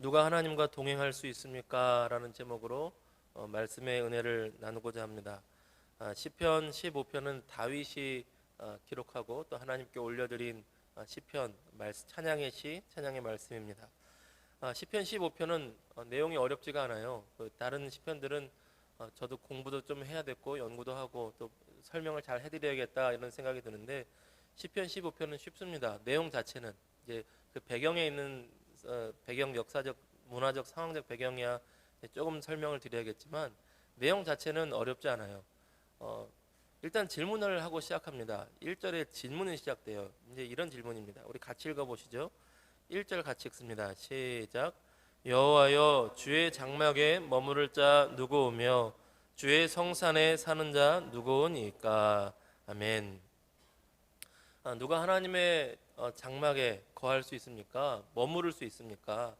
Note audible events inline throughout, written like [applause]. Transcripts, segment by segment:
누가 하나님과 동행할 수 있습니까? 라는 제목으로 어, 말씀의 은혜를 나누고자 합니다. 아, 시편 15편은 다윗이 어, 기록하고 또 하나님께 올려드린 아, 시편 말씀, 찬양의 시, 찬양의 말씀입니다. 아, 시편 15편은 어, 내용이 어렵지가 않아요. 그 다른 시편들은 어, 저도 공부도 좀 해야 됐고 연구도 하고 또 설명을 잘 해드려야겠다 이런 생각이 드는데 시편 15편은 쉽습니다. 내용 자체는 이제 그 배경에 있는 어, 배경 역사적 문화적 상황적 배경이야 조금 설명을 드려야겠지만 내용 자체는 어렵지 않아요. 어, 일단 질문을 하고 시작합니다. 1절에 질문이 시작돼요. 이제 이런 질문입니다. 우리 같이 읽어 보시죠. 1절 같이 읽습니다. 시작. 여호와여 주의 장막에 머무를 자 누구오며 주의 성산에 사는 자 누구오니까 아멘. 아, 누가 하나님의 어, 장막에 거할 수 있습니까? 머무를 수 있습니까?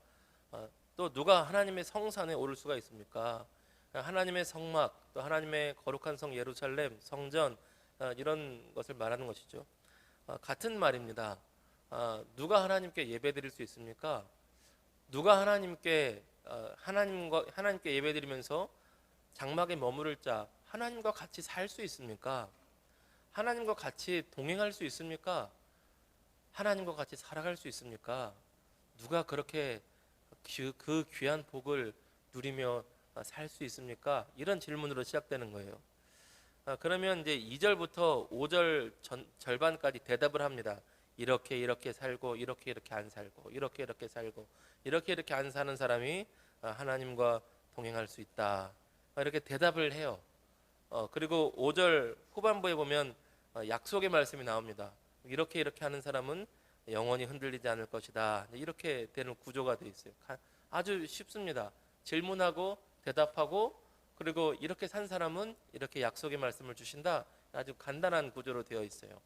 아, 또 누가 하나님의 성산에 오를 수가 있습니까? 아, 하나님의 성막, 또 하나님의 거룩한 성 예루살렘, 성전 아, 이런 것을 말하는 것이죠. 아, 같은 말입니다. 아, 누가 하나님께 예배드릴 수 있습니까? 누가 하나님께 어, 하나님과 하나님께 예배드리면서 장막에 머무를 자 하나님과 같이 살 수 있습니까? 하나님과 같이 동행할 수 있습니까? 하나님과 같이 살아갈 수 있습니까? 누가 그렇게 그, 그 귀한 복을 누리며 살 수 있습니까? 이런 질문으로 시작되는 거예요. 아, 그러면 이제 2절부터 5절 전, 절반까지 대답을 합니다. 이렇게 이렇게 살고 이렇게 이렇게 안 살고 이렇게 이렇게 살고 이렇게 이렇게 안 사는 사람이 아, 하나님과 동행할 수 있다. 아, 이렇게 대답을 해요. 어, 그리고 5절 후반부에 보면 어, 약속의 말씀이 나옵니다. 이렇게 이렇게 하는 사람은 영원히 흔들리지 않을 것이다. 이렇게 되는 구조가 되어 있어요. 가- 아주 쉽습니다. 질문하고 대답하고 그리고 이렇게 산 사람은 이렇게 약속의 말씀을 주신다. 아주 간단한 구조로 되어 있어요.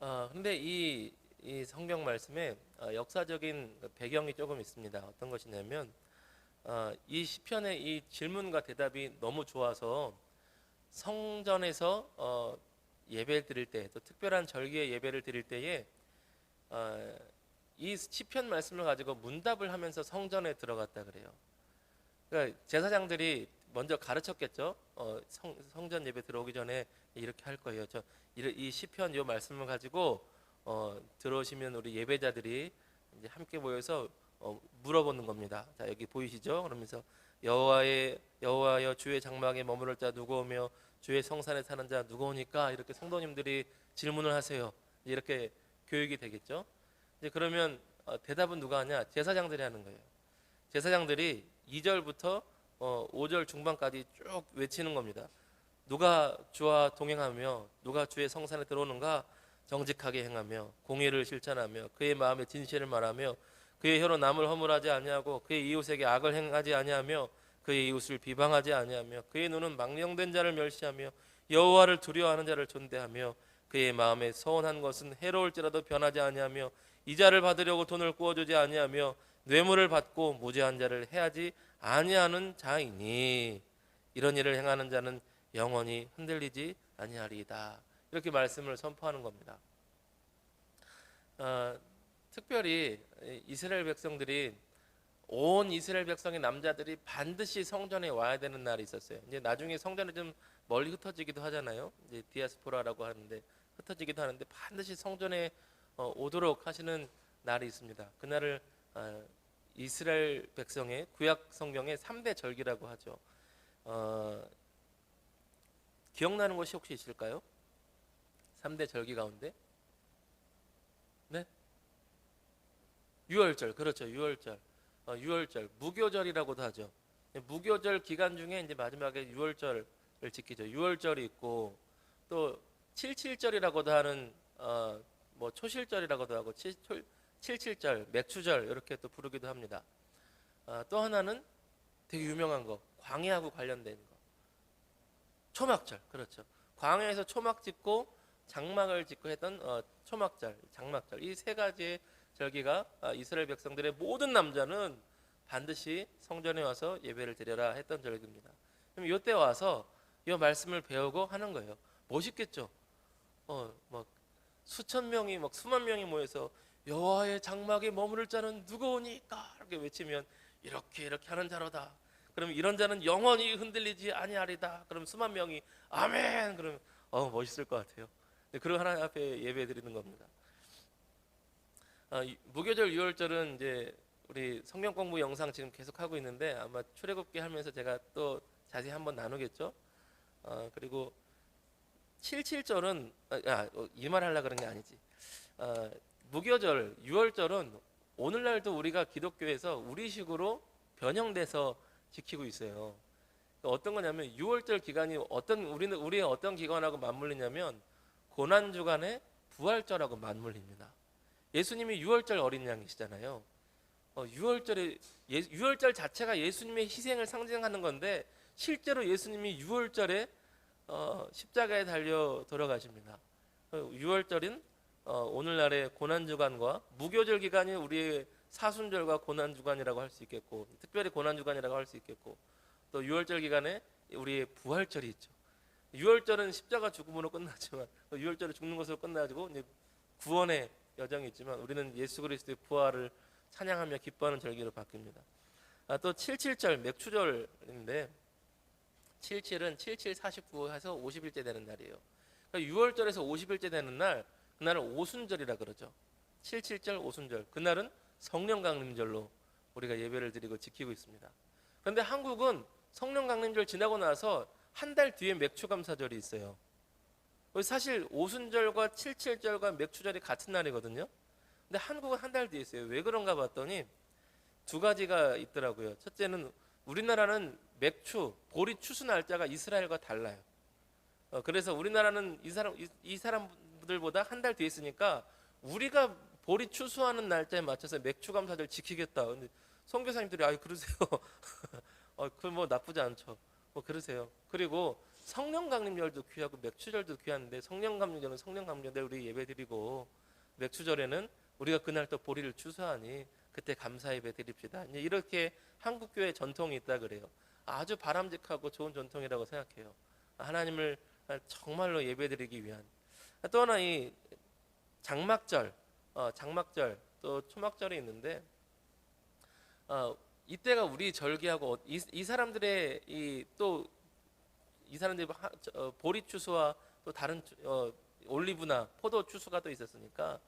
어, 근데 이, 이 성경 말씀에 어, 역사적인 배경이 조금 있습니다. 어떤 것이냐면 어, 이 시편의 이 질문과 대답이 너무 좋아서 성전에서 어, 예배를 드릴 때, 또 특별한 절기의 예배를 드릴 때에 어, 이 시편 말씀을 가지고 문답을 하면서 성전에 들어갔다 그래요. 그러니까 제사장들이 먼저 가르쳤겠죠. 어, 성, 성전 예배 들어오기 전에 이렇게 할 거예요. 저 이 시편 요 말씀을 가지고 어, 들어오시면 우리 예배자들이 이제 함께 모여서 어, 물어보는 겁니다. 자 여기 보이시죠? 그러면서 여호와의 여호와여 주의 장막에 머무를 자 누구오며 주의 성산에 사는 자 누구오니까 이렇게 성도님들이 질문을 하세요. 이렇게 교육이 되겠죠. 이제 그러면 어, 대답은 누가 하냐? 제사장들이 하는 거예요. 제사장들이 2절부터 어, 5절 중반까지 쭉 외치는 겁니다. 누가 주와 동행하며 누가 주의 성산에 들어오는가 정직하게 행하며 공의를 실천하며 그의 마음에 진실을 말하며 그의 혀로 남을 허물하지 아니하고 그의 이웃에게 악을 행하지 아니하며 그의 이웃을 비방하지 아니하며 그의 눈은 망령된 자를 멸시하며 여호와를 두려워하는 자를 존대하며 그의 마음에 서운한 것은 해로울지라도 변하지 아니하며 이자를 받으려고 돈을 구워주지 아니하며 뇌물을 받고 무죄한 자를 해하지 아니하는 자이니 이런 일을 행하는 자는 영원히 흔들리지 아니하리이다. 이렇게 말씀을 선포하는 겁니다. 어, 특별히 이스라엘 백성들이 온 이스라엘 백성의 남자들이 반드시 성전에 와야 되는 날이 있었어요. 이제 나중에 성전이 좀 멀리 흩어지기도 하잖아요. 이제 디아스포라라고 하는데 흩어지기도 하는데 반드시 성전에 어, 오도록 하시는 날이 있습니다. 그날을 어, 이스라엘 백성의 구약 성경의 3대 절기라고 하죠. 어, 기억나는 것이 혹시 있을까요? 3대 절기 가운데? 네? 유월절, 그렇죠. 유월절. 어, 유월절, 무교절이라고도 하죠. 무교절 기간 중에 이제 마지막에 유월절을 지키죠. 유월절이 있고 또 칠칠절이라고도 하는 어, 뭐 초실절이라고도 하고 칠, 초, 칠칠절, 맥추절 이렇게 또 부르기도 합니다. 아, 또 하나는 되게 유명한 거, 광야하고 관련된 거. 초막절, 그렇죠. 광야에서 초막 짓고 장막을 짓고 했던 어, 초막절, 장막절 이 세 가지의 절기가 아, 이스라엘 백성들의 모든 남자는 반드시 성전에 와서 예배를 드려라 했던 절기입니다. 그럼 이때 와서 이 말씀을 배우고 하는 거예요. 멋있겠죠. 어, 막 수천 명이 막 수만 명이 모여서 여호와의 장막에 머무를 자는 누구오니까 이렇게 외치면 이렇게 이렇게 하는 자로다. 그럼 이런 자는 영원히 흔들리지 아니하리다. 그럼 수만 명이 아멘. 그러면 어 멋있을 것 같아요. 네, 그런 하나님 앞에 예배 드리는 겁니다. 아, 이- 무교절 유월절은 이제 우리 성경 공부 영상 지금 계속 하고 있는데 아마 출애굽기 하면서 제가 또 자세히 한번 나누겠죠. 어, 그리고 77절은 아, 이말 하려 그런 게 아니지. 어, 무교절 유월절은 오늘날도 우리가 기독교에서 우리식으로 변형돼서 지키고 있어요. 그러니까 어떤 거냐면 유월절 기간이 어떤 우리는 우리의 어떤 기간하고 맞물리냐면 고난 주간의 부활절하고 맞물립니다. 예수님이 유월절 어린 양이시잖아요. 어, 유월절에 예, 유월절 자체가 예수님의 희생을 상징하는 건데 실제로 예수님이 유월절에 어, 십자가에 달려 돌아가십니다. 어, 유월절인 어, 오늘날의 고난 주간과 무교절 기간이 우리의 사순절과 고난 주간이라고 할 수 있겠고 특별히 고난 주간이라고 할 수 있겠고 또 유월절 기간에 우리의 부활절이 있죠. 유월절은 십자가 죽음으로 끝나지만 또 유월절은 죽는 것으로 끝나지고 구원의 여정이 있지만 우리는 예수 그리스도의 부활을 찬양하며 기뻐하는 절기로 바뀝니다. 아, 또 77절 맥추절인데 77은 77, 49 해서 50일째 되는 날이에요. 그러니까 6월절에서 50일째 되는 날 그날은 오순절이라 그러죠. 77절 오순절 그날은 성령 강림절로 우리가 예배를 드리고 지키고 있습니다. 그런데 한국은 성령 강림절 지나고 나서 한 달 뒤에 맥추 감사절이 있어요. 사실 오순절과 77절과 맥추절이 같은 날이거든요. 근데 한국은 한 달 뒤에 있어요. 왜 그런가 봤더니 두 가지가 있더라고요. 첫째는 우리나라는 맥추 보리 추수 날짜가 이스라엘과 달라요. 어, 그래서 우리나라는 이 사람 이, 이 사람들보다 한 달 뒤에 있으니까 우리가 보리 추수하는 날짜에 맞춰서 맥추 감사절 지키겠다. 근데 선교사님들이 아 그러세요. [laughs] 어, 그뭐 나쁘지 않죠. 뭐 그러세요. 그리고 성령 강림절도 귀하고 맥추절도 귀한데 성령 강림절은 성령 강림절 우리 예배드리고 맥추절에는 우리가 그날 또 보리를 추수하니 그때 감사 예배 드립시다. 이렇게 한국 교회 전통이 있다 그래요. 아주 바람직하고 좋은 전통이라고 생각해요. 하나님을 정말로 예배드리기 위한 또 하나 이 장막절, 어, 장막절 또 초막절이 있는데 어, 이때가 우리 절기하고 어- 이, 이 사람들의 이 또 이 사람들이 하- 저, 어, 보리 추수와 또 다른 추- 어, 올리브나 포도 추수가 또 있었으니까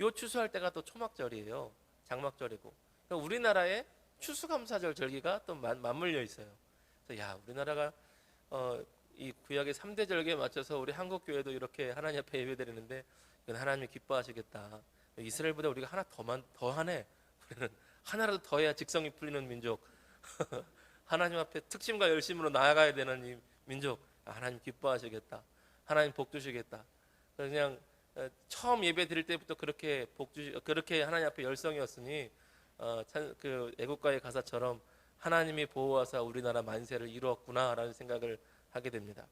요 추수할 때가 또 초막절이에요. 장막절이고 그러니까 우리나라의 추수감사절 절기가 또 맞, 맞물려 있어요. 그래서 야 우리나라가 어, 이 구약의 3대 절기에 맞춰서 우리 한국 교회도 이렇게 하나님 앞에 예배드리는데 이건 하나님이 기뻐하시겠다. 이스라엘보다 우리가 하나 더만 더 하네. 우리는 하나라도 더해야 직성이 풀리는 민족. [laughs] 하나님 앞에 특심과 열심으로 나아가야 되는 이 민족. 아, 하나님 기뻐하시겠다. 하나님 복 주시겠다. 그냥 어, 처음 예배 드릴 때부터 그렇게 복 주시 그렇게 하나님 앞에 열성이었으니 어, 참, 그 애국가의 가사처럼 하나님이 보호하사 우리나라 만세를 이루었구나라는 생각을 하게 됩니다.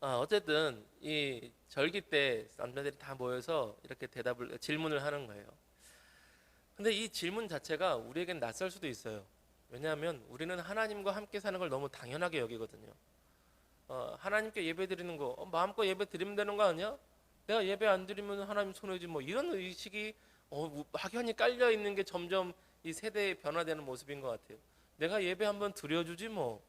아, 어쨌든 이 절기 때 남자들이 다 모여서 이렇게 대답을 질문을 하는 거예요. 근데 이 질문 자체가 우리에겐 낯설 수도 있어요. 왜냐하면 우리는 하나님과 함께 사는 걸 너무 당연하게 여기거든요. 어, 하나님께 예배 드리는 거 어, 마음껏 예배 드리면 되는 거 아니야? 내가 예배 안 드리면 하나님 손해지 뭐 이런 의식이 어, 막연히 깔려 있는 게 점점 이 세대에 변화되는 모습인 것 같아요. 내가 예배 한번 드려주지 뭐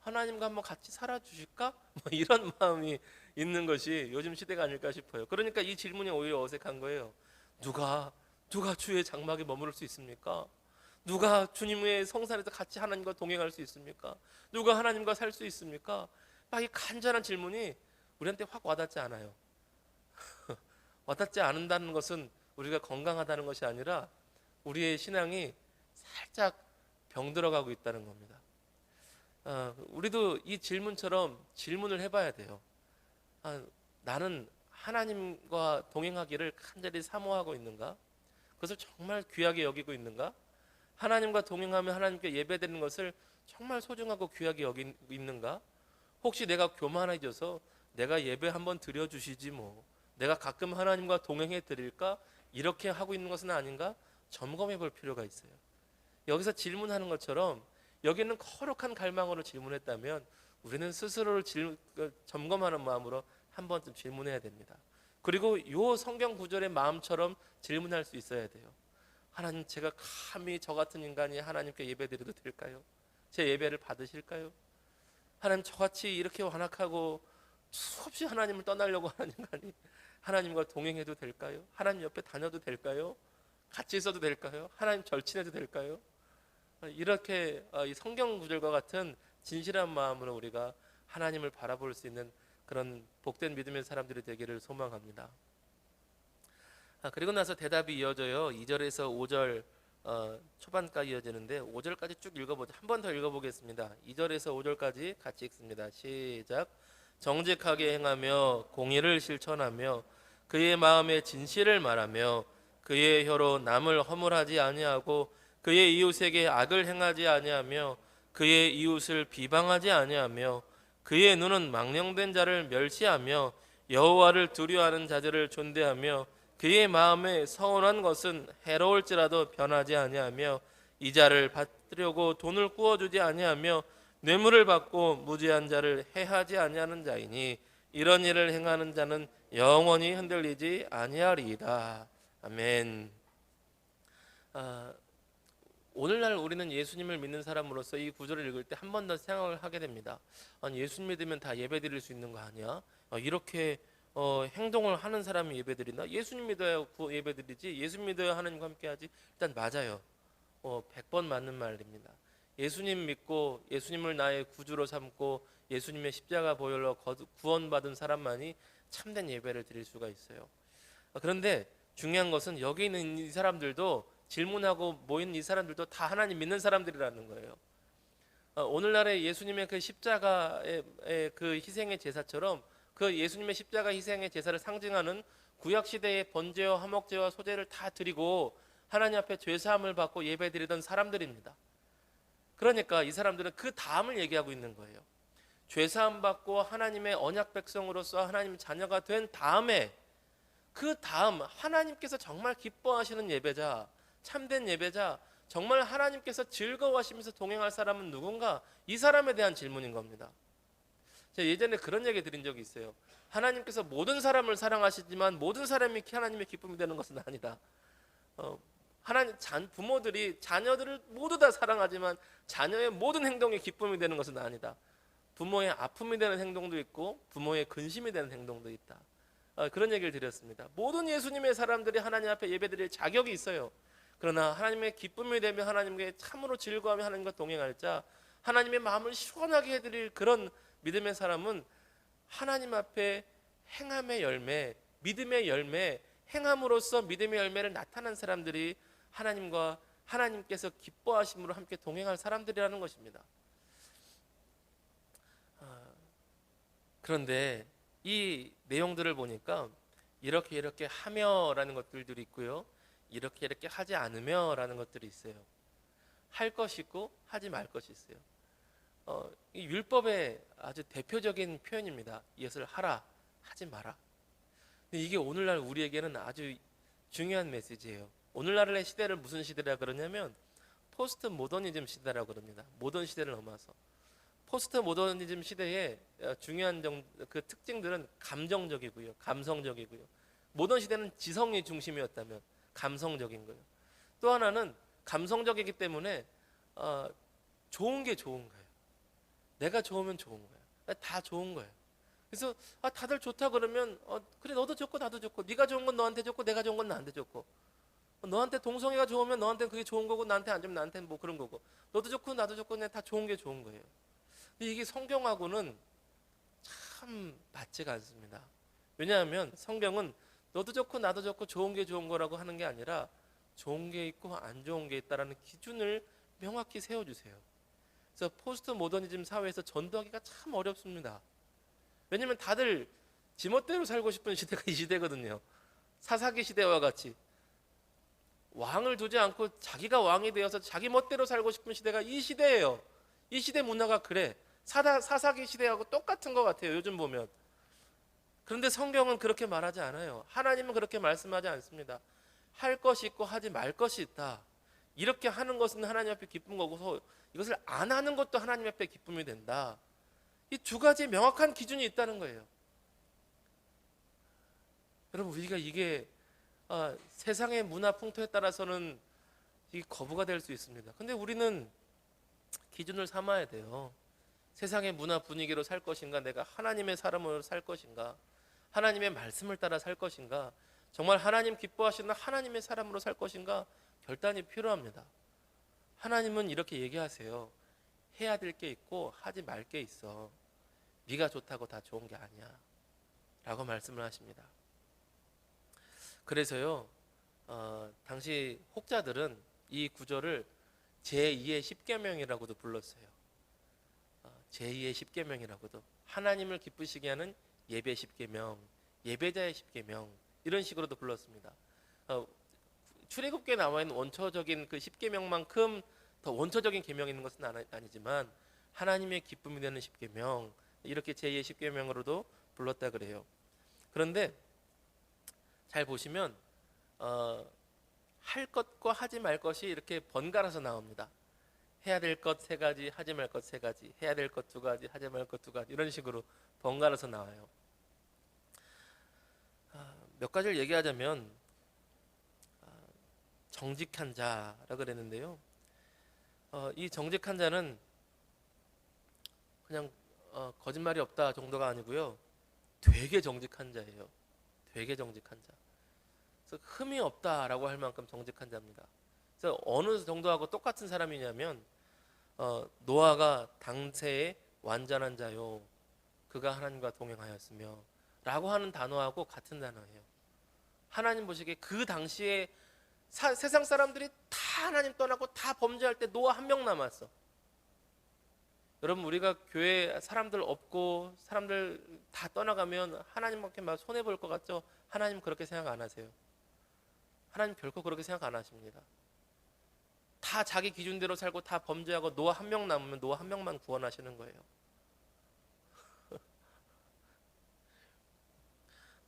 하나님과 한번 같이 살아주실까? [laughs] 뭐 이런 마음이 있는 것이 요즘 시대가 아닐까 싶어요. 그러니까 이 질문이 오히려 어색한 거예요. 누가 누가 주의 장막에 머무를 수 있습니까? 누가 주님의 성산에서 같이 하나님과 동행할 수 있습니까? 누가 하나님과 살 수 있습니까? 막 이 간절한 질문이 우리한테 확 와닿지 않아요. [laughs] 와닿지 않는다는 것은 우리가 건강하다는 것이 아니라 우리의 신앙이 살짝 병들어가고 있다는 겁니다. 아, 우리도 이 질문처럼 질문을 해봐야 돼요. 아, 나는 하나님과 동행하기를 간절히 사모하고 있는가? 그것을 정말 귀하게 여기고 있는가? 하나님과 동행하며 하나님께 예배드리는 것을 정말 소중하고 귀하게 여기고 있는가? 혹시 내가 교만해져서 내가 예배 한번 드려주시지 뭐 내가 가끔 하나님과 동행해 드릴까? 이렇게 하고 있는 것은 아닌가? 점검해 볼 필요가 있어요. 여기서 질문하는 것처럼 여기는 거룩한 갈망으로 질문했다면 우리는 스스로를 질, 그, 점검하는 마음으로 한 번쯤 질문해야 됩니다. 그리고 요 성경 구절의 마음처럼 질문할 수 있어야 돼요. 하나님 제가 감히 저 같은 인간이 하나님께 예배드려도 될까요? 제 예배를 받으실까요? 하나님 저같이 이렇게 완악하고 수없이 하나님을 떠나려고 하는 인간이 하나님과 동행해도 될까요? 하나님 옆에 다녀도 될까요? 같이 있어도 될까요? 하나님 절친해도 될까요? 이렇게 어, 이 성경 구절과 같은 진실한 마음으로 우리가 하나님을 바라볼 수 있는 그런 복된 믿음의 사람들이 되기를 소망합니다. 아, 그리고 나서 대답이 이어져요. 2절에서 5절 어, 초반까지 이어지는데 5절까지 쭉 읽어보죠. 한 번 더 읽어보겠습니다. 2절에서 5절까지 같이 읽습니다. 시작. 정직하게 행하며 공의를 실천하며 그의 마음에 진실을 말하며 그의 혀로 남을 허물하지 아니하고 그의 이웃에게 악을 행하지 아니하며 그의 이웃을 비방하지 아니하며 그의 눈은 망령된 자를 멸시하며 여호와를 두려워하는 자들을 존대하며 그의 마음에 서운한 것은 해로울지라도 변하지 아니하며 이자를 받으려고 돈을 구워주지 아니하며 뇌물을 받고 무지한 자를 해하지 아니하는 자이니 이런 일을 행하는 자는 영원히 흔들리지 아니하리이다. 아멘. 아, 오늘날 우리는 예수님을 믿는 사람으로서 이 구절을 읽을 때 한 번 더 생각을 하게 됩니다. 아니 예수 믿으면 다 예배 드릴 수 있는 거 아니야? 아, 이렇게 어, 행동을 하는 사람이 예배드리나? 예수님 믿어야 구- 예배드리지. 예수 믿어야 하나님과 함께하지. 일단 맞아요. 어, 100번 맞는 말입니다. 예수님 믿고 예수님을 나의 구주로 삼고 예수님의 십자가 보혈로 구원받은 사람만이 참된 예배를 드릴 수가 있어요. 아, 그런데 중요한 것은 여기 있는 이 사람들도 질문하고 모인 이 사람들도 다 하나님 믿는 사람들이라는 거예요. 어, 오늘날의 예수님의 그 십자가의 의그 희생의 제사처럼 그 예수님의 십자가 희생의 제사를 상징하는 구약 시대의 번제와 화목제와 소제를 다 드리고 하나님 앞에 죄 사함을 받고 예배드리던 사람들입니다. 그러니까 이 사람들은 그 다음을 얘기하고 있는 거예요. 죄 사함 받고 하나님의 언약 백성으로서 하나님 자녀가 된 다음에 그 다음 하나님께서 정말 기뻐하시는 예배자, 참된 예배자, 정말 하나님께서 즐거워하시면서 동행할 사람은 누군가? 이 사람에 대한 질문인 겁니다. 제가 예전에 그런 얘기 드린 적이 있어요. 하나님께서 모든 사람을 사랑하시지만 모든 사람이 하나님의 기쁨이 되는 것은 아니다. 어, 하나님 잔 부모들이 자녀들을 모두 다 사랑하지만 자녀의 모든 행동이 기쁨이 되는 것은 아니다. 부모의 아픔이 되는 행동도 있고 부모의 근심이 되는 행동도 있다. 어, 그런 얘기를 드렸습니다. 모든 예수님의 사람들이 하나님 앞에 예배드릴 자격이 있어요. 그러나 하나님의 기쁨이 되며 하나님께 참으로 즐거워하며 하나님과 동행할 자, 하나님의 마음을 시원하게 해드릴 그런 믿음의 사람은 하나님 앞에 행함의 열매, 믿음의 열매, 행함으로써 믿음의 열매를 나타난 사람들이 하나님과 하나님께서 기뻐하심으로 함께 동행할 사람들이라는 것입니다. 아, 그런데 이 내용들을 보니까 이렇게 이렇게 하며라는 것들도 있고요. 이렇게 이렇게 하지 않으며라는 것들이 있어요. 할 것이 있고 하지 말 것이 있어요. 어, 이 율법의 아주 대표적인 표현입니다. 이것을 하라, 하지 마라. 근데 이게 오늘날 우리에게는 아주 중요한 메시지예요. 오늘날의 시대를 무슨 시대라 그러냐면 포스트 모더니즘 시대라고 그럽니다. 모던 시대를 넘어서 포스트 모더니즘 시대의 어, 중요한 정, 그 특징들은 감정적이고요, 감성적이고요. 모던 시대는 지성이 중심이었다면 감성적인 거예요. 또 하나는 감성적이기 때문에 어, 좋은 게 좋은 거예요. 내가 좋으면 좋은 거야. 다 좋은 거예요. 그래서 아, 다들 좋다 그러면 어, 그래 너도 좋고 나도 좋고 네가 좋은 건 너한테 좋고 내가 좋은 건 나한테 좋고 어, 너한테 동성애가 좋으면 너한테 그게 좋은 거고 나한테 안 좋으면 나한테는 뭐 그런 거고 너도 좋고 나도 좋고 그냥 다 좋은 게 좋은 거예요. 근데 이게 성경하고는 참 맞지가 않습니다. 왜냐하면 성경은 너도 좋고 나도 좋고 좋은 게 좋은 거라고 하는 게 아니라 좋은 게 있고 안 좋은 게 있다라는 기준을 명확히 세워주세요. 그래서 포스트 모더니즘 사회에서 전도하기가 참 어렵습니다. 왜냐하면 다들 지멋대로 살고 싶은 시대가 [laughs] 이 시대거든요. 사사기 시대와 같이 왕을 두지 않고 자기가 왕이 되어서 자기 멋대로 살고 싶은 시대가 이 시대예요. 이 시대 문화가 그래. 사다, 사사기 시대하고 똑같은 것 같아요. 요즘 보면. 그런데 성경은 그렇게 말하지 않아요. 하나님은 그렇게 말씀하지 않습니다. 할 것이 있고 하지 말 것이 있다. 이렇게 하는 것은 하나님 앞에 기쁜 거고서 이것을 안 하는 것도 하나님 앞에 기쁨이 된다. 이 두 가지 명확한 기준이 있다는 거예요. 여러분 우리가 이게 아, 세상의 문화 풍토에 따라서는 이 거부가 될 수 있습니다. 근데 우리는 기준을 삼아야 돼요. 세상의 문화 분위기로 살 것인가, 내가 하나님의 사람으로 살 것인가, 하나님의 말씀을 따라 살 것인가, 정말 하나님 기뻐하시는 하나님의 사람으로 살 것인가 결단이 필요합니다. 하나님은 이렇게 얘기하세요. 해야 될 게 있고 하지 말 게 있어. 네가 좋다고 다 좋은 게 아니야. 라고 말씀을 하십니다. 그래서요, 어, 당시 혹자들은 이 구절을 제2의 십계명이라고도 불렀어요. 어, 제2의 십계명이라고도 하나님을 기쁘시게 하는 예배 십계명, 예배자의 십계명 이런 식으로도 불렀습니다. 어, 출애굽기에 나와 있는 원초적인 그 십계명만큼 더 원초적인 계명이 있는 것은 아니- 아니지만 하나님의 기쁨이 되는 십계명 이렇게 제2의 십계명으로도 불렀다 그래요. 그런데 잘 보시면 어, 할 것과 하지 말 것이 이렇게 번갈아서 나옵니다. 해야 될 것 세 가지, 하지 말 것 세 가지, 해야 될 것 두 가지, 하지 말 것 두 가지 이런 식으로 번갈아서 나와요. 아, 몇 가지를 얘기하자면 아, 정직한 자라 그랬는데요. 어, 이 정직한 자는 그냥 어, 거짓말이 없다 정도가 아니고요. 되게 정직한 자예요. 되게 정직한 자. 그래서 흠이 없다라고 할 만큼 정직한 자입니다. 그래서 어느 정도하고 똑같은 사람이냐면 어, 노아가 당세의 완전한 자요. 그가 하나님과 동행하였으며 라고 하는 단어하고 같은 단어예요. 하나님 보시기에 그 당시에 사- 세상 사람들이 다 하나님 떠나고 다 범죄할 때 노아 한 명 남았어. 여러분 우리가 교회 사람들 없고 사람들 다 떠나가면 하나님밖에 막 손해 볼 것 같죠? 하나님 그렇게 생각 안 하세요. 하나님 결코 그렇게 생각 안 하십니다. 다 자기 기준대로 살고 다 범죄하고 노아 한 명 남으면 노아 한 명만 구원하시는 거예요. [laughs]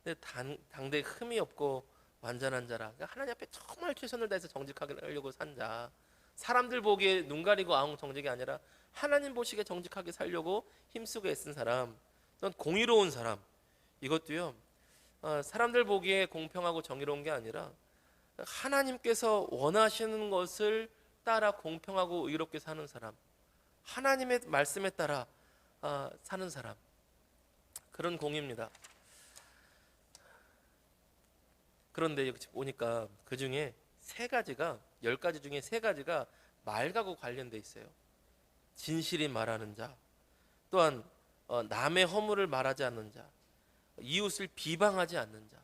근데 당, 당대 흠이 없고 완전한 자라. 그러니까 하나님 앞에 정말 최선을 다해서 정직하게 하려고 산 자. 사람들 보기에 눈 가리고 아웅 정직이 아니라 하나님 보시기에 정직하게 살려고 힘쓰고 애쓴 사람. 넌 공의로운 사람. 이것도요. 어, 사람들 보기에 공평하고 정의로운 게 아니라 하나님께서 원하시는 것을 따라 공평하고 의롭게 사는 사람. 하나님의 말씀에 따라 아, 사는 사람. 그런 공입니다. 그런데 여기 보니까 그 중에 세 가지가 열 가지 중에 세 가지가 말하고 관련돼 있어요. 진실이 말하는 자, 또한 어, 남의 허물을 말하지 않는 자, 이웃을 비방하지 않는 자,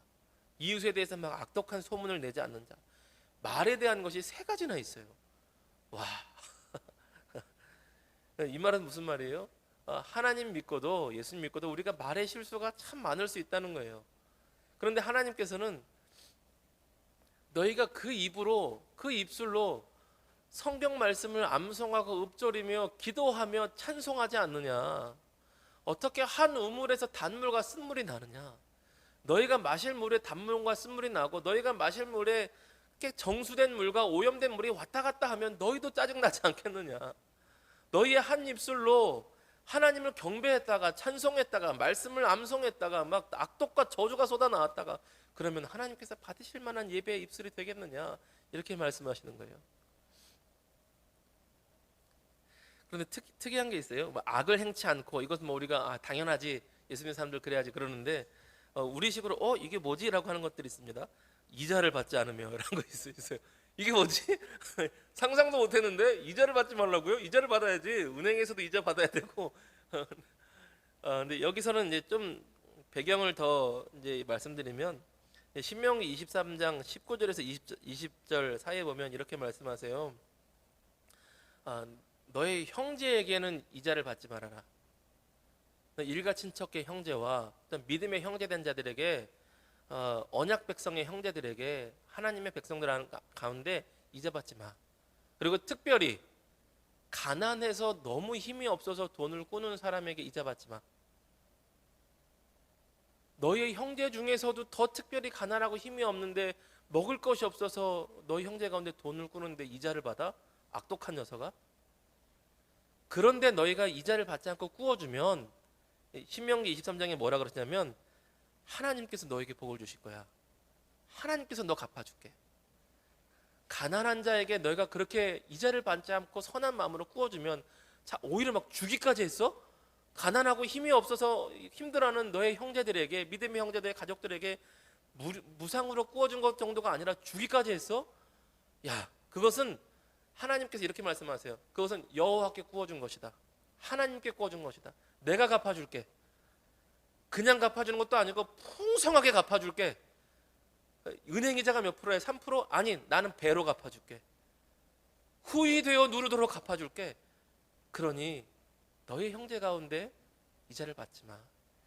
이웃에 대해서 막 악독한 소문을 내지 않는 자. 말에 대한 것이 세 가지나 있어요. 와, [laughs] 이 말은 무슨 말이에요? 어, 하나님 믿고도 예수님 믿고도 우리가 말의 실수가 참 많을 수 있다는 거예요. 그런데 하나님께서는 너희가 그 입으로 그 입술로 성경 말씀을 암송하고 읊조리며 기도하며 찬송하지 않느냐? 어떻게 한 우물에서 단물과 쓴물이 나느냐? 너희가 마실 물에 단물과 쓴물이 나고 너희가 마실 물에 정수된 물과 오염된 물이 왔다 갔다 하면 너희도 짜증 나지 않겠느냐? 너희의 한 입술로 하나님을 경배했다가 찬송했다가 말씀을 암송했다가 막 악독과 저주가 쏟아 나왔다가 그러면 하나님께서 받으실 만한 예배의 입술이 되겠느냐 이렇게 말씀하시는 거예요. 그런데 특, 특이한 게 있어요. 뭐 악을 행치 않고 이것은 뭐 우리가 아, 당연하지 예수님 사람들 그래야지 그러는데 어, 우리식으로 어 이게 뭐지라고 하는 것들이 있습니다. 이자를 받지 않으며라는 [laughs] 거 있어요. 이게 뭐지? [laughs] 상상도 못했는데 이자를 받지 말라고요? 이자를 받아야지 은행에서도 이자 받아야 되고. 어, [laughs] 근데 여기서는 이제 좀 배경을 더 이제 말씀드리면 신명기 23장 19절에서 20, 20 절 사이에 보면 이렇게 말씀하세요. 아, 너의 형제에게는 이자를 받지 말아라. 일가 친척의 형제와 믿음의 형제된 자들에게 어, 언약 백성의 형제들에게 하나님의 백성들 가운데 이자 받지 마. 그리고 특별히 가난해서 너무 힘이 없어서 돈을 꾸는 사람에게 이자 받지 마. 너희 형제 중에서도 더 특별히 가난하고 힘이 없는데 먹을 것이 없어서 너희 형제 가운데 돈을 꾸는데 이자를 받아? 악독한 녀석아? 그런데 너희가 이자를 받지 않고 꾸어주면 신명기 23장에 뭐라 그러냐면 하나님께서 너에게 복을 주실 거야. 하나님께서 너 갚아줄게. 가난한 자에게 너희가 그렇게 이자를 받지 않고 선한 마음으로 구워주면 자 오히려 막 주기까지 했어? 가난하고 힘이 없어서 힘들어하는 너의 형제들에게 믿음의 형제들의 가족들에게 무, 무상으로 구워준 것 정도가 아니라 주기까지 했어? 야 그것은 하나님께서 이렇게 말씀하세요. 그것은 여호와께 구워준 것이다. 하나님께 구워준 것이다. 내가 갚아줄게. 그냥 갚아주는 것도 아니고 풍성하게 갚아줄게. 은행 이자가 몇 프로야? 3%? 아니, 나는 배로 갚아줄게. 후이 되어 누르도록 갚아줄게. 그러니 너희 형제 가운데 이자를 받지 마.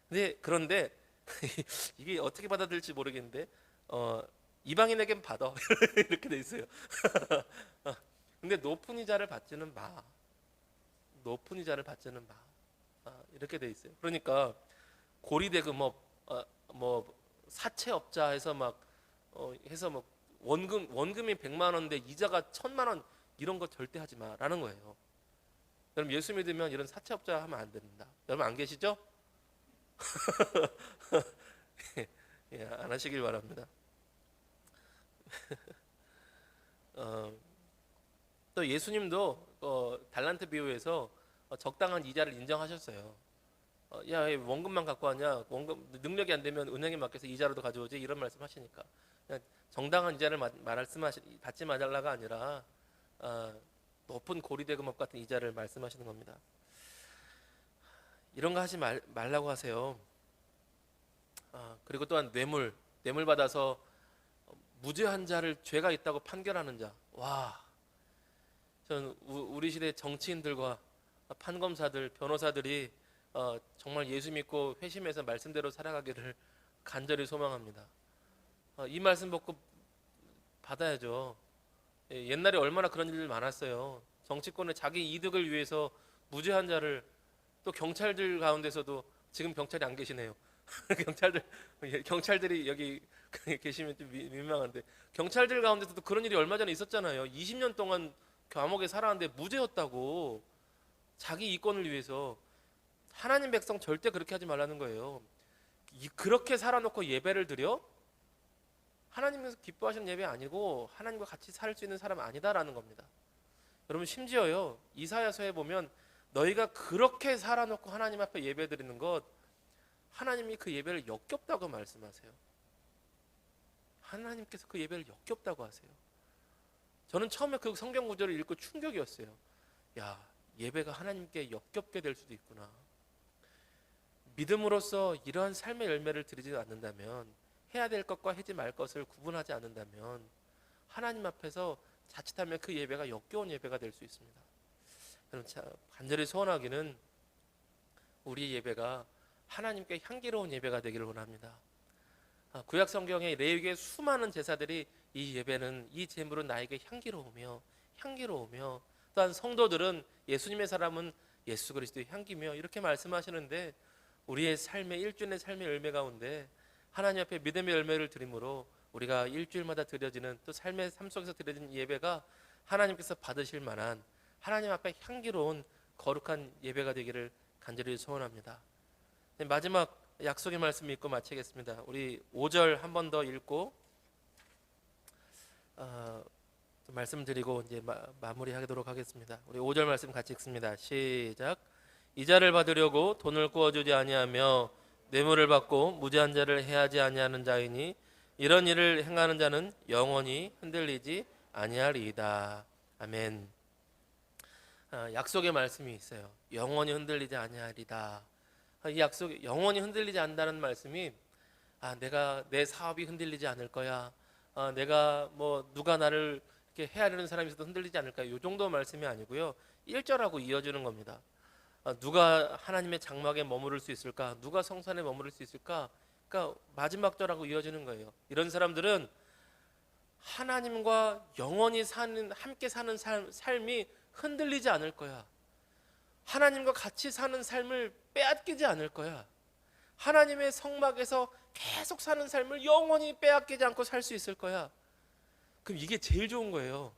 근데 그런데 [laughs] 이게 어떻게 받아들일지 모르겠는데 어, 이방인에겐 받아 [laughs] 이렇게 돼 있어요. [laughs] 어, 근데 높은 이자를 받지는 마. 높은 이자를 받지는 마. 아, 이렇게 돼 있어요. 그러니까 고리대금업, 어, 뭐 사채업자에서 막 어, 해서 뭐 원금 원금이 100만 원인데 이자가 1000만 원 이런 거 절대 하지 마라는 거예요. 여러분 예수 믿으면 이런 사채업자 하면 안 됩니다. 여러분 안 계시죠? [laughs] 예, 안 하시길 바랍니다. [laughs] 어, 또 예수님도 어, 달란트 비유에서 어, 적당한 이자를 인정하셨어요. 어, 야, 왜 원금만 갖고 왔냐? 원금 능력이 안 되면 은행에 맡겨서 이자로도 가져오지 이런 말씀하시니까 정당한 이자를 마- 말씀하시 받지 말라가 아니라 아, 높은 고리대금업 같은 이자를 말씀하시는 겁니다. 이런 거 하지 말, 말라고 하세요. 아, 그리고 또한 뇌물, 뇌물 받아서 무죄한 자를 죄가 있다고 판결하는 자. 와, 전 우- 우리 시대 정치인들과 판검사들, 변호사들이 어, 정말 예수 믿고 회심해서 말씀대로 살아가기를 [laughs] 간절히 소망합니다. 어, 이 말씀 받고 받아야죠. 예, 옛날에 얼마나 그런 일들 많았어요. 정치권의 자기 이득을 위해서 무죄한 자를 또 경찰들 가운데서도 지금 경찰이 안 계시네요. [laughs] 경찰들 예, 경찰들이 여기 [laughs] 계시면 좀 미- 민망한데 경찰들 가운데서도 그런 일이 얼마 전에 있었잖아요. 20년 동안 감옥에 살았는데 무죄였다고 자기 이권을 위해서 하나님 백성 절대 그렇게 하지 말라는 거예요. 이- 그렇게 살아놓고 예배를 드려 하나님께서 기뻐하시는 예배 아니고 하나님과 같이 살 수 있는 사람 아니다라는 겁니다. 여러분 심지어요 이사야서에 보면 너희가 그렇게 살아놓고 하나님 앞에 예배 드리는 것 하나님이 그 예배를 역겹다고 말씀하세요. 하나님께서 그 예배를 역겹다고 하세요. 저는 처음에 그 성경 구절을 읽고 충격이었어요. 야 예배가 하나님께 역겹게 될 수도 있구나. 믿음으로써 이러한 삶의 열매를 드리지 않는다면 해야 될 것과 하지 말 것을 구분하지 않는다면 하나님 앞에서 자칫하면 그 예배가 역겨운 예배가 될 수 있습니다. 참 간절히 소원하기는 우리 예배가 하나님께 향기로운 예배가 되기를 원합니다. 아, 구약 성경에 레위기의 수많은 제사들이 이 예배는 이 제물은 나에게 향기로우며 향기로우며 또한 성도들은 예수님의 사람은 예수 그리스도의 향기며 이렇게 말씀하시는데 우리의 삶의 일주일의 삶의 열매 가운데 하나님 앞에 믿음의 열매를 드림으로 우리가 일주일마다 드려지는 또 삶의 삶 속에서 드려지는 예배가 하나님께서 받으실 만한 하나님 앞에 향기로운 거룩한 예배가 되기를 간절히 소원합니다. 네, 마지막 약속의 말씀 읽고 마치겠습니다. 우리 5절 한 번 더 읽고 어, 또 말씀드리고 이제 마, 무리하도록 하겠습니다. 우리 5절 말씀 같이 읽습니다. 시작. 이자를 받으려고 돈을 구워주지 아니하며 뇌물을 받고 무죄한 자를 해하지 아니하는 자이니 이런 일을 행하는 자는 영원히 흔들리지 아니하리이다. 아멘. 아, 약속의 말씀이 있어요. 영원히 흔들리지 아니하리다. 아, 이 약속 영원히 흔들리지 않는다는 말씀이 아 내가 내 사업이 흔들리지 않을 거야. 아, 내가 뭐 누가 나를 이렇게 헤아리는 사람이 있어도 흔들리지 않을 거야. 이 정도 말씀이 아니고요. 1절하고 이어지는 겁니다. 아, 누가 하나님의 장막에 머무를 수 있을까? 누가 성산에 머무를 수 있을까? 그러니까 마지막 절하고 이어지는 거예요. 이런 사람들은 하나님과 영원히 사는 함께 사는 삶, 삶이 흔들리지 않을 거야. 하나님과 같이 사는 삶을 빼앗기지 않을 거야. 하나님의 성막에서 계속 사는 삶을 영원히 빼앗기지 않고 살 수 있을 거야. 그럼 이게 제일 좋은 거예요.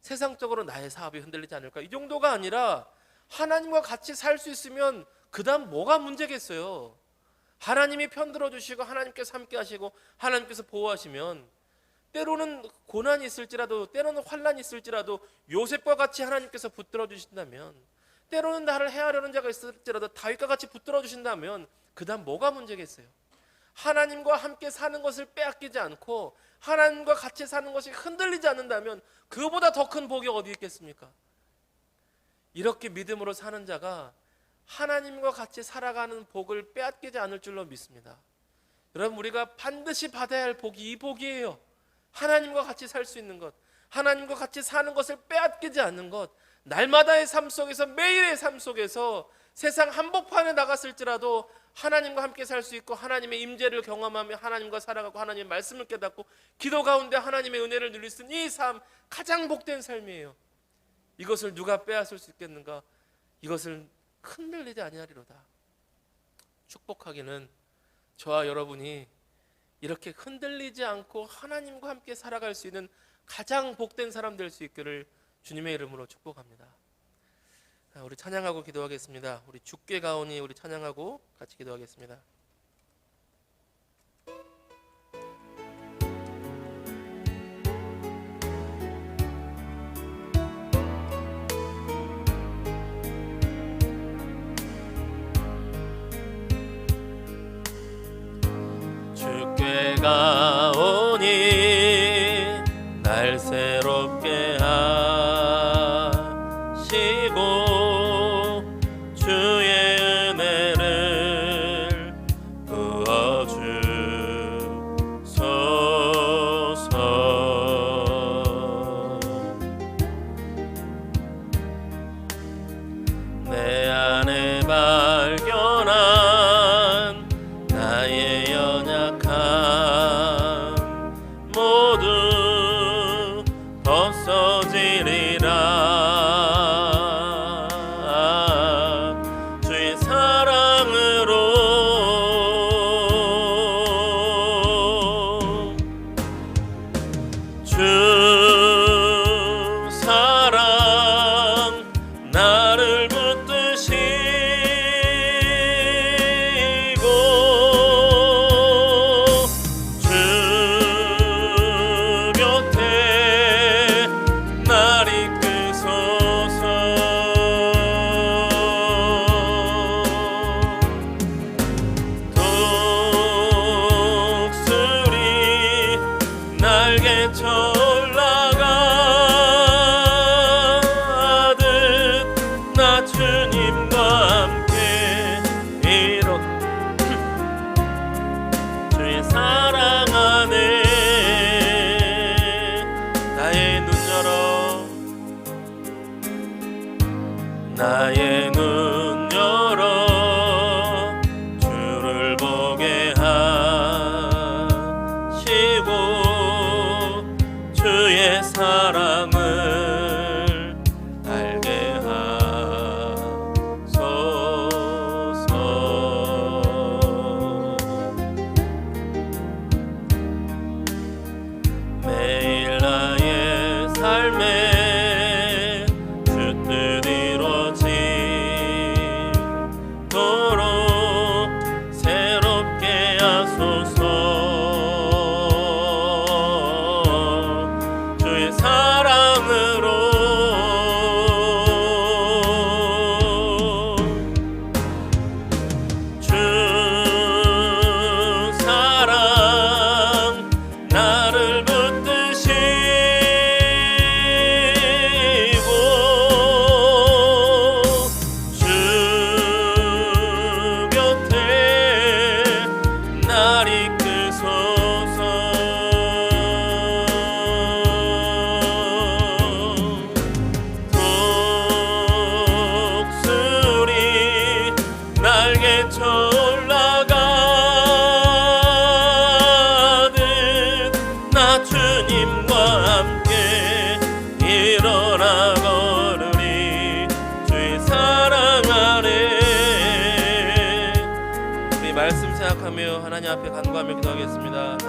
세상적으로 나의 사업이 흔들리지 않을까? 이 정도가 아니라 하나님과 같이 살 수 있으면 그다음 뭐가 문제겠어요? 하나님이 편들어 주시고 하나님께서 함께 하시고 하나님께서 보호하시면 때로는 고난이 있을지라도 때로는 환란이 있을지라도 요셉과 같이 하나님께서 붙들어 주신다면 때로는 나를 해하려는 자가 있을지라도 다윗과 같이 붙들어 주신다면 그다음 뭐가 문제겠어요? 하나님과 함께 사는 것을 빼앗기지 않고 하나님과 같이 사는 것이 흔들리지 않는다면 그보다 더 큰 복이 어디 있겠습니까? 이렇게 믿음으로 사는 자가 하나님과 같이 살아가는 복을 빼앗기지 않을 줄로 믿습니다. 여러분 우리가 반드시 받아야 할 복이 이 복이에요. 하나님과 같이 살 수 있는 것, 하나님과 같이 사는 것을 빼앗기지 않는 것, 날마다의 삶 속에서 매일의 삶 속에서 세상 한복판에 나갔을지라도 하나님과 함께 살 수 있고 하나님의 임재를 경험하며 하나님과 살아가고 하나님의 말씀을 깨닫고 기도 가운데 하나님의 은혜를 누릴 수 있는 이 삶 가장 복된 삶이에요. 이것을 누가 빼앗을 수 있겠는가? 이것을 흔들리지 아니하리로다. 축복하기는 저와 여러분이 이렇게 흔들리지 않고 하나님과 함께 살아갈 수 있는 가장 복된 사람 될 수 있기를 주님의 이름으로 축복합니다. 자, 우리 찬양하고 기도하겠습니다. 우리 죽게 가오니 우리 찬양하고 같이 기도하겠습니다. 가